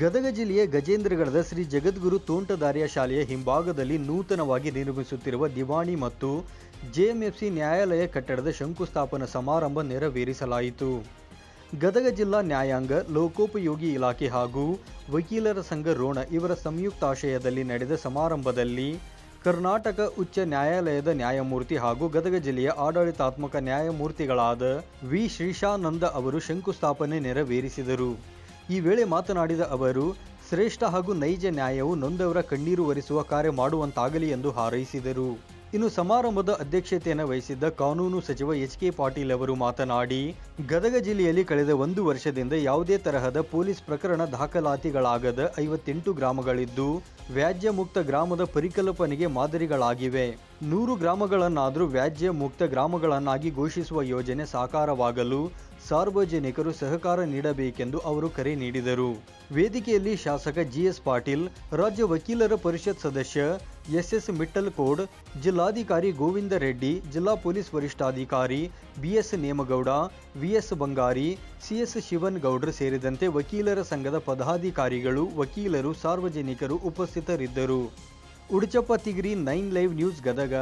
ಗದಗ ಜಿಲ್ಲೆಯ ಗಜೇಂದ್ರಗಢದ ಶ್ರೀ ಜಗದ್ಗುರು ತೋಂಟದಾರ್ಯ ಶಾಲೆಯ ಹಿಂಭಾಗದಲ್ಲಿ ನೂತನವಾಗಿ ನಿರ್ಮಿಸುತ್ತಿರುವ ದಿವಾಣಿ ಮತ್ತು ಜೆಎಂಎಫ್ಸಿ ನ್ಯಾಯಾಲಯ ಕಟ್ಟಡದ ಶಂಕುಸ್ಥಾಪನಾ ಸಮಾರಂಭ ನೆರವೇರಿಸಲಾಯಿತು. ಗದಗ ಜಿಲ್ಲಾ ನ್ಯಾಯಾಂಗ, ಲೋಕೋಪಯೋಗಿ ಇಲಾಖೆ ಹಾಗೂ ವಕೀಲರ ಸಂಘ ರೋಣ ಇವರ ಸಂಯುಕ್ತಾಶಯದಲ್ಲಿ ನಡೆದ ಸಮಾರಂಭದಲ್ಲಿ ಕರ್ನಾಟಕ ಉಚ್ಚ ನ್ಯಾಯಾಲಯದ ನ್ಯಾಯಮೂರ್ತಿ ಹಾಗೂ ಗದಗ ಜಿಲ್ಲೆಯ ಆಡಳಿತಾತ್ಮಕ ನ್ಯಾಯಮೂರ್ತಿಗಳಾದ ವಿ ಶ್ರೀಶಾನಂದ ಅವರು ಶಂಕುಸ್ಥಾಪನೆ ನೆರವೇರಿಸಿದರು. ಈ ವೇಳೆ ಮಾತನಾಡಿದ ಅವರು, ಶ್ರೇಷ್ಠ ಹಾಗೂ ನೈಜ ನ್ಯಾಯವು ನೊಂದವರ ಕಣ್ಣೀರು ಒರೆಸುವ ಕಾರ್ಯ ಮಾಡುವಂತಾಗಲಿ ಎಂದು ಹಾರೈಸಿದರು. ಇನ್ನು ಸಮಾರಂಭದ ಅಧ್ಯಕ್ಷತೆಯನ್ನು ವಹಿಸಿದ್ದ ಕಾನೂನು ಸಚಿವ ಎಚ್ ಕೆ ಪಾಟೀಲ್ ಅವರು ಮಾತನಾಡಿ, ಗದಗ ಜಿಲ್ಲೆಯಲ್ಲಿ ಕಳೆದ ಒಂದು ವರ್ಷದಿಂದ ಯಾವುದೇ ತರಹದ ಪೊಲೀಸ್ ಪ್ರಕರಣ ದಾಖಲಾತಿಗಳಾಗದ ಐವತ್ತೆಂಟು ಗ್ರಾಮಗಳಿದ್ದು ವ್ಯಾಜ್ಯ ಮುಕ್ತ ಗ್ರಾಮದ ಪರಿಕಲ್ಪನೆಗೆ ಮಾದರಿಗಳಾಗಿವೆ. ನೂರು ಗ್ರಾಮಗಳನ್ನಾದರೂ ವ್ಯಾಜ್ಯ ಮುಕ್ತ ಗ್ರಾಮಗಳನ್ನಾಗಿ ಘೋಷಿಸುವ ಯೋಜನೆ ಸಾಕಾರವಾಗಲು ಸಾರ್ವಜನಿಕರು ಸಹಕಾರ ನೀಡಬೇಕೆಂದು ಅವರು ಕರೆ ನೀಡಿದರು. ವೇದಿಕೆಯಲ್ಲಿ ಶಾಸಕ ಜಿಎಸ್ ಪಾಟೀಲ್, ರಾಜ್ಯ ವಕೀಲರ ಪರಿಷತ್ ಸದಸ್ಯ ಎಸ್ಎಸ್ ಮಿಟ್ಟಲ್ಕೋಡ್, ಜಿಲ್ಲಾಧಿಕಾರಿ ಗೋವಿಂದ ರೆಡ್ಡಿ, ಜಿಲ್ಲಾ ಪೊಲೀಸ್ ವರಿಷ್ಠಾಧಿಕಾರಿ BS Nemagouda, VS Bangari, CS Shivan ಗೌಡ್ರು ಸೇರಿದಂತೆ ವಕೀಲರ ಸಂಘದ ಪದಾಧಿಕಾರಿಗಳು, ವಕೀಲರು, ಸಾರ್ವಜನಿಕರು ಉಪಸ್ಥಿತರಿದ್ದರು. Uduchappa Tigiri nine live news Gadag.